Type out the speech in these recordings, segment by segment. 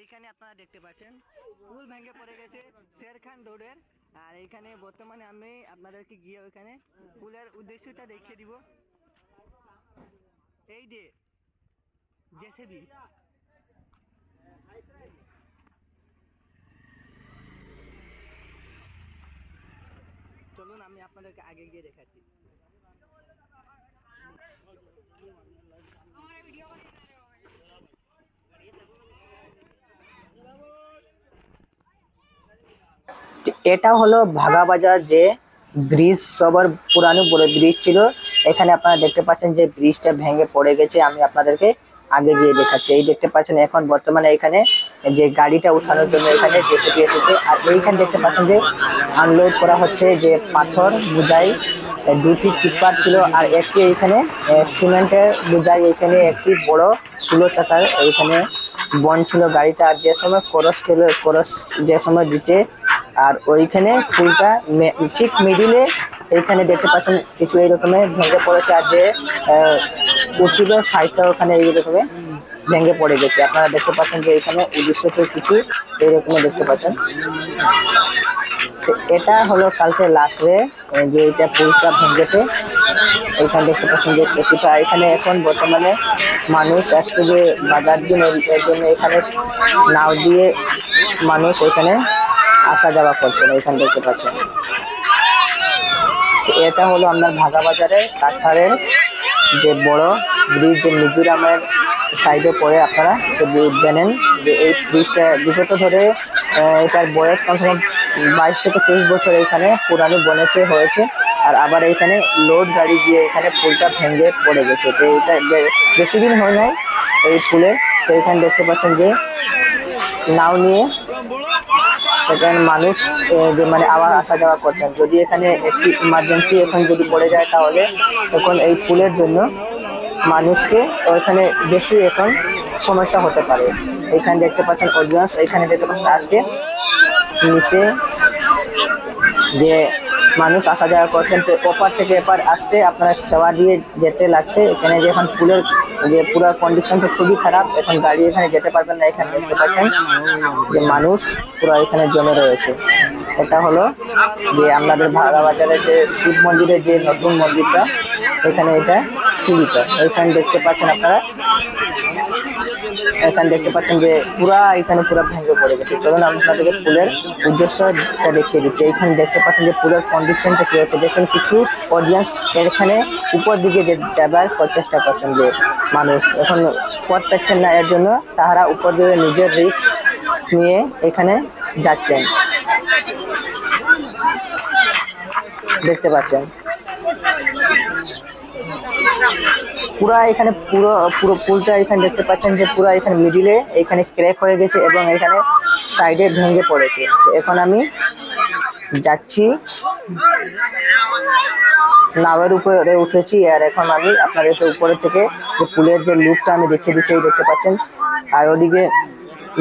এইখানে আপনারা দেখতে পাচ্ছেন পুল ভেঙে পড়ে গেছে শেরখান রোডের। আর এইখানে বর্তমানে আমি আপনাদেরকে গিয়ে ওইখানে পুলের উদ্দেশ্যটা দেখিয়ে দিব। এই যে জেসিবি চলুন, আমি আপনাদেরকে আগে গিয়ে দেখাচ্ছি। এটা হলো ভাগা বাজার যে ব্রিজ, সবার পুরানো ব্রিজ ছিল। এখানে আপনারা দেখতে পাচ্ছেন যে ব্রিজটা ভেঙে পড়ে গেছে। আমি আপনাদেরকে আগে গিয়ে দেখাচ্ছি। এই দেখতে পাচ্ছেন এখন বর্তমানে এখানে যে গাড়িটা উঠানোর জন্য এখানে জেসিপি এসেছে। আর এইখানে দেখতে পাচ্ছেন যে আনলোড করা হচ্ছে যে পাথর, বুঝাই, দুটি টিপার ছিল আর একটি এইখানে সিমেন্টের বুঝাই, এখানে একটি বড় ষোলো চাকার এইখানে বন ছিল গাড়িটা আর যে সময় করস খেলো করস যে সময় দিচ্ছে, আর ওইখানে ফুলটা ঠিক মিডিলে এইখানে দেখতে পাচ্ছেন কিছু এই রকমের ভেঙে পড়েছে আর যে উঠিবের সাইডটা ওখানে এই রকমের ভেঙে পড়ে গেছে। আপনারা দেখতে পাচ্ছেন যে এখানে উদ্দেশ্যটা কিছু এই রকমের দেখতে পাচ্ছেন। এটা হলো কালকে রাত্রে যে এটা পুলটা ভেঙেছে, এখানে দেখতে পাচ্ছেন যে সেতুটা। এখানে এখন বর্তমানে মানুষ আজকে যে বাজার দিন, এর- জন্য এখানে নাও দিয়ে মানুষ এখানে আসা যাওয়া করছে এখানে দেখতে পাচ্ছেন। এটা হলো আপনার ভাগা বাজারে কাছাড়ের যে বড় ব্রিজ যে মিজোরামের সাইডে পড়ে আপনারা যদি জানেন যে এই ব্রিজটা বিগত ধরে এটার বয়স কমসে কম বাইশ থেকে তেইশ বছর এখানে পুরানো বনেছে হয়েছে। আর আবার এখানে লোড গাড়ি গিয়ে এখানে পুলটা ভেঙে পড়ে গেছে। তো এটা বেশি দিন হয় নাই এই পুলে। তো এখানে দেখতে পাচ্ছেন যে নাও নিয়ে এখানে মানুষ মানে আবার আসা যাওয়া করছেন। যদি এখানে একটি ইমার্জেন্সি এখন যদি পড়ে যায় তাহলে এখন এই পুলের জন্য মানুষকে ওইখানে বেশি এখন সমস্যা হতে পারে। এখানে দেখতে পাচ্ছেন অডিয়েন্স এখানে দেখতে পাচ্ছেন আজকে নিচে যে মানুষ আসা যাওয়া করছেন, তো ওপার থেকে এপার আসতে আপনারা খেওয়া দিয়ে যেতে লাগছে। এখানে যে এখন পুলের যে পুরো কন্ডিশনটা খুবই খারাপ। এখন গাড়ি এখানে যেতে পারবেন না, এখানে দেখতে পাচ্ছেন যে মানুষ পুরো এখানে জমে রয়েছে। এটা হলো যে আমাদের ভাগা বাজারে যে শিব মন্দিরের যে নতুন মন্দিরটা, এখানে এটা সিঁড়িটা এখানে দেখতে পাচ্ছেন আপনারা এখানে দেখতে পাচ্ছেন যে পুরা, এখানে পুরো ভেঙে পড়ে গেছে। চলুন আপনাদেরকে পুলের উদ্দেশ্যটা দেখিয়ে দিচ্ছি। এখানে দেখতে পাচ্ছেন যে পুলের কন্ডিশনটা কি হচ্ছে? দেখছেন কিছু অডিয়েন্স এখানে উপর দিকে যাবার প্রচেষ্টা করছেন যে মানুষ। এখন পথ পাচ্ছেন না, এর জন্য তাহারা উপর দিকে নিজের রিস্ক নিয়ে এখানে যাচ্ছেন। দেখতে পাচ্ছেন। পুরা এখানে পুরো পুরো পুলটা এখানে দেখতে পাচ্ছেন যে পুরো এখানে মিডিলে এখানে ক্র্যাক হয়ে গেছে এবং এখানে সাইডে ভেঙে পড়েছে। এখন আমি যাচ্ছি, নাওয়ের উপরে উঠেছি আর এখন আমি আপনাদেরকে উপরে থেকে যে পুলের যে লুকটা আমি দেখিয়ে দিচ্ছি, এই দেখতে পাচ্ছেন। আর ওদিকে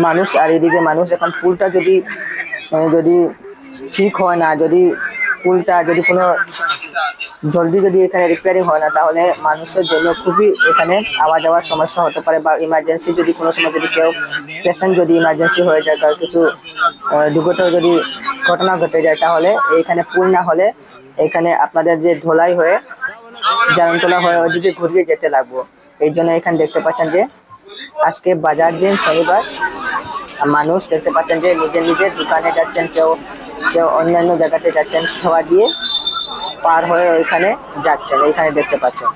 মানুষ, আর এদিকে মানুষ। এখন পুলটা যদি যদি ঠিক হয় না, যদি পুলটা যদি কোনো জলদি যদি এখানে রিপেয়ারিং হয় না, তাহলে মানুষের জন্য খুবই এখানে আওয়া যাওয়ার সমস্যা হতে পারে বা ইমার্জেন্সি যদি কোনো সময় যদি কেউ পেশেন্ট যদি ইমার্জেন্সি হয়ে যায় বা কিছু দুর্ঘটনা যদি ঘটনা ঘটে যায়, তাহলে এইখানে পুল না হলে এখানে আপনাদের যে ধোলাই হয়ে জারণতলা হয়ে ওইদিকে ঘুরিয়ে যেতে লাগবো। এই জন্য এখানে দেখতে পাচ্ছেন যে, আজকে বাজার দিন, শনিবার, মানুষ দেখতে পাচ্ছেন যে নিজের নিজের দোকানে যাচ্ছেন, কেউ কেউ অন্যান্য জায়গাতে যাচ্ছেন খাওয়া দিয়ে পার হয়ে ওইখানে যাচ্ছেন এইখানে দেখতে পাচ্ছেন।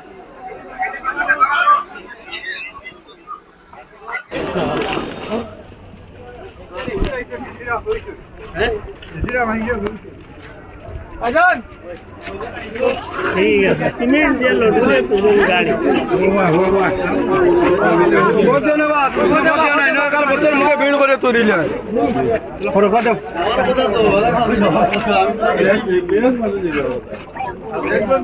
ঠিক আছে। সিমেন্ট দিয়ে লড়লে ধন্যবাদ মুখে ভিড় করে তুলিলে একদম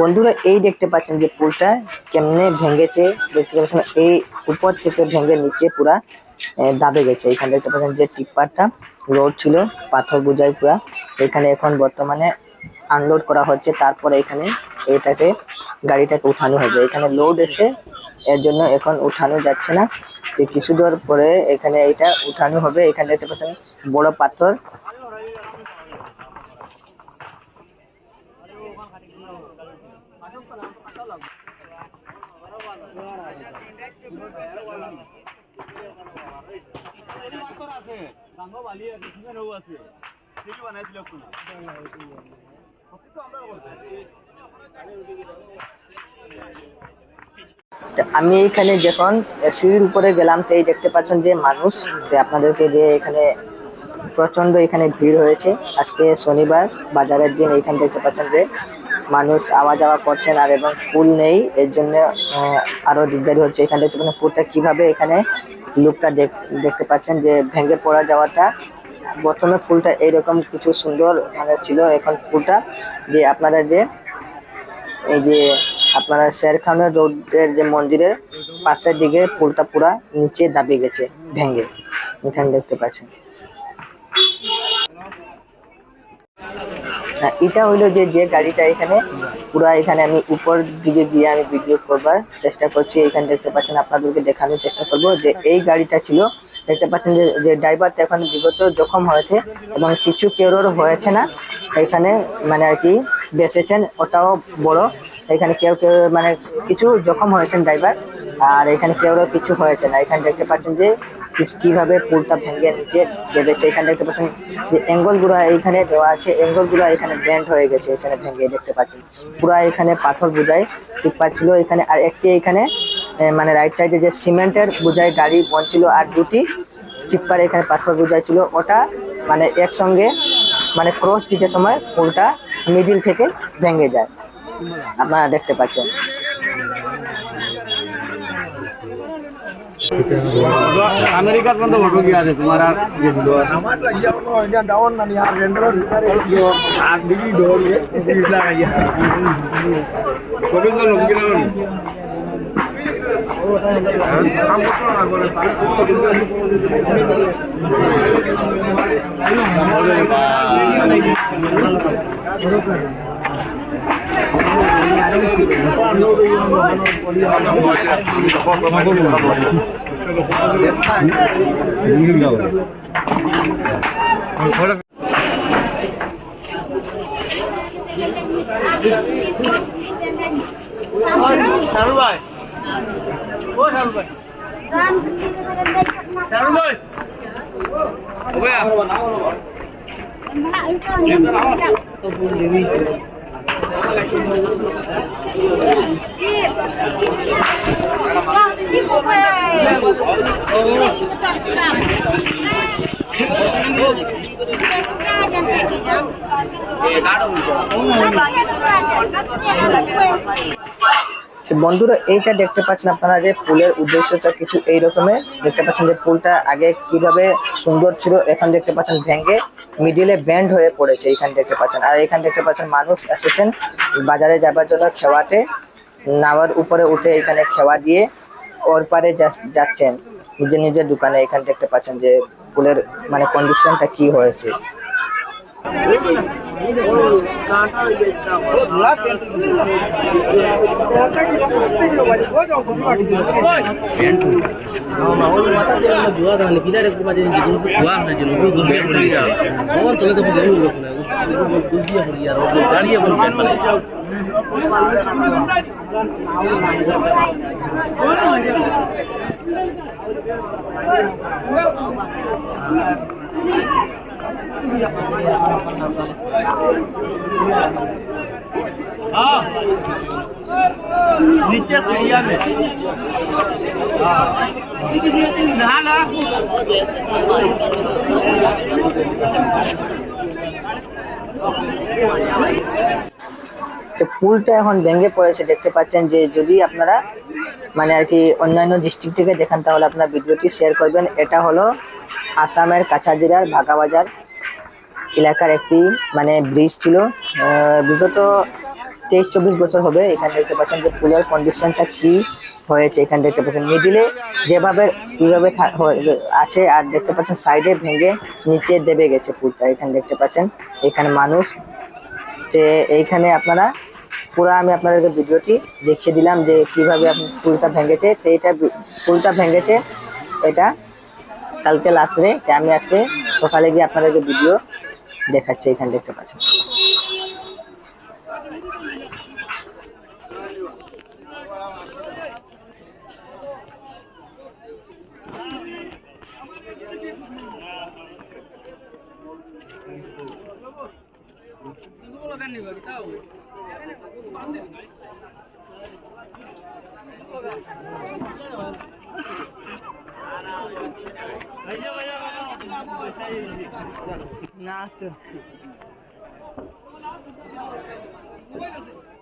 বন্ধুরা, এই দেখতে পাচ্ছেন যে পুলটা কেমনে ভেঙেছে, দেখতে পাচ্ছেন এই উপর থেকে ভেঙে নিচে পুরা দাবে গেছে। এখানে দেখতে পাচ্ছেন যে টিপারটা, রোড ছিল, পাথর বোঝাই পুরা। এখানে এখন বর্তমানে আনলোড করা হচ্ছে, তারপরে এখানে এটাকে, গাড়িটাকে উঠানো হবে। এখানে লোড এসে এর জন্য এখন উঠানো যাচ্ছে না। যে কিছু দূর পরে এখানে এটা উঠানো হবে। এখানে দেখতে পাচ্ছেন বড় পাথর তো আমি এখানে যখন সিঁড়ির উপরে গেলাম, তো এই দেখতে পাচ্ছেন যে মানুষ যে আপনাদেরকে যে এখানে প্রচণ্ড এখানে ভিড় হয়েছে। আজকে শনিবার, বাজারের দিন এখানে দেখতে পাচ্ছেন যে মানুষ আওয়া যাওয়া করছেন আর এবং পুল নেই। এর জন্য আরও দিকদারি হচ্ছে। এখানে দেখতে পাচ্ছেন পুলটা কীভাবে এখানে লুকটা দেখতে পাচ্ছেন যে ভেঙে পড়া যাওয়াটা, প্রথমে ফুলটা এইরকম কিছু সুন্দর মানে ছিল এখন ফুলটা, যে আপনারা যে, এই যে আপনারা শের খানের রোডের যে মন্দিরের পাশের দিকে ফুলটা পুরা নিচে দাবি গেছে, ভেঙে, এখানে দেখতে পাচ্ছেন। হ্যাঁ, এটা হইল যে যে গাড়িটা এখানে পুরা এখানে আমি উপর দিকে গিয়ে আমি ভিডিও করবার চেষ্টা করছি। এখানে দেখতে পাচ্ছেন আপনাদেরকে দেখানোর চেষ্টা করব যে এই গাড়িটা ছিল। দেখতে পাচ্ছেন যে যে ড্রাইভারটা এখন বিগত জখম হয়েছে এবং কিছু কেউর হয়েছে না। এখানে মানে আর কি বেসেছেন ওটাও বড়। এখানে কেউ কেউ মানে কিছু জখম হয়েছেন ড্রাইভার আর এখানে কেউরও কিছু হয়েছে না। এখানে দেখতে পাচ্ছেন যে কীভাবে পুলটা ভেঙে নিচে দেবেছে, এখানে দেখতে পাচ্ছেন যে অ্যাঙ্গলগুলা এখানে দেওয়া আছে অ্যাঙ্গলগুলা এখানে ব্যান্ড হয়ে গেছে, এখানে ভেঙে দেখতে পাচ্ছেন। পুরা এখানে পাথর বুঝাই টিপ্পার ছিল এখানে, আর একটি এখানে মানে রাইট সাইডে যে সিমেন্টের বুঝাই গাড়ি বঞ্চিল, আর দুটি টিপ্পার এখানে পাথর বুঝাই ছিল ওটা মানে একসঙ্গে মানে ক্রস দিতে সময় পুলটা মিডিল থেকে ভেঙে যায়। আপনারা দেখতে পাচ্ছেন। আমেরিকার পর্যন্ত ফটো গিয়ে আছে তোমার আর যেগুলো আমার লাগিয়া কোনো এটা ভাই ও শাহরুখ ভাই শাহরুখ ভাই ও ভাইয়া তো ফুল দিবি বন্ধুরা এইটা দেখতে পাচ্ছেন আপনারা যে পুলের উদ্দেশ্যটা কিছু এই রকমে। দেখতে পাচ্ছেন যে পুলটা আগে কীভাবে সুন্দর ছিল, এখন দেখতে পাচ্ছেন ভেঙে মিডিলে ব্যান্ড হয়ে পড়েছে এখানে দেখতে পাচ্ছেন। আর এখানে দেখতে পাচ্ছেন মানুষ এসেছেন বাজারে যাবার জন্য খেওয়াতে নাওয়ার উপরে উঠে এখানে খেওয়া দিয়ে ওর পারে যাচ্ছেন, নিজের নিজের দোকানে, এখানে দেখতে পাচ্ছেন যে ফুলের মানে কন্ডিশনটা কি হয়েছে। नीचे सीढ़िया में नहा ला তো পুলটা এখন ভেঙে পড়েছে, দেখতে পাচ্ছেন যে যদি আপনারা মানে আর কি অন্যান্য ডিস্ট্রিক্ট থেকে দেখেন, তাহলে আপনার ভিডিওটি শেয়ার করবেন। এটা হলো আসামের কাছাজিরার বাগাবাজার এলাকার একটি মানে ব্রিজ ছিল। বিগত তেইশ, চব্বিশ বছর হবে এখানে দেখতে পাচ্ছেন যে পুলের কন্ডিশনটা কি হয়েছে এখানে দেখতে পাচ্ছেন। মিডিলে যেভাবে কীভাবে আছে, আর দেখতে পাচ্ছেন সাইডে ভেঙে নিচে দেবে গেছে পুলটা এখানে দেখতে পাচ্ছেন, এখানে মানুষ, যে এইখানে আপনারা পুরো আমি আপনাদেরকে ভিডিওটি দেখিয়ে দিলাম যে কীভাবে আপনি পুলটা ভেঙেছে, তো এটা পুলটা ভেঙেছে, এটা কালকে রাত্রে আমি আজকে সকালে গিয়ে আপনাদেরকে ভিডিও দেখাচ্ছি, এখানে দেখতে পাচ্ছেন। তো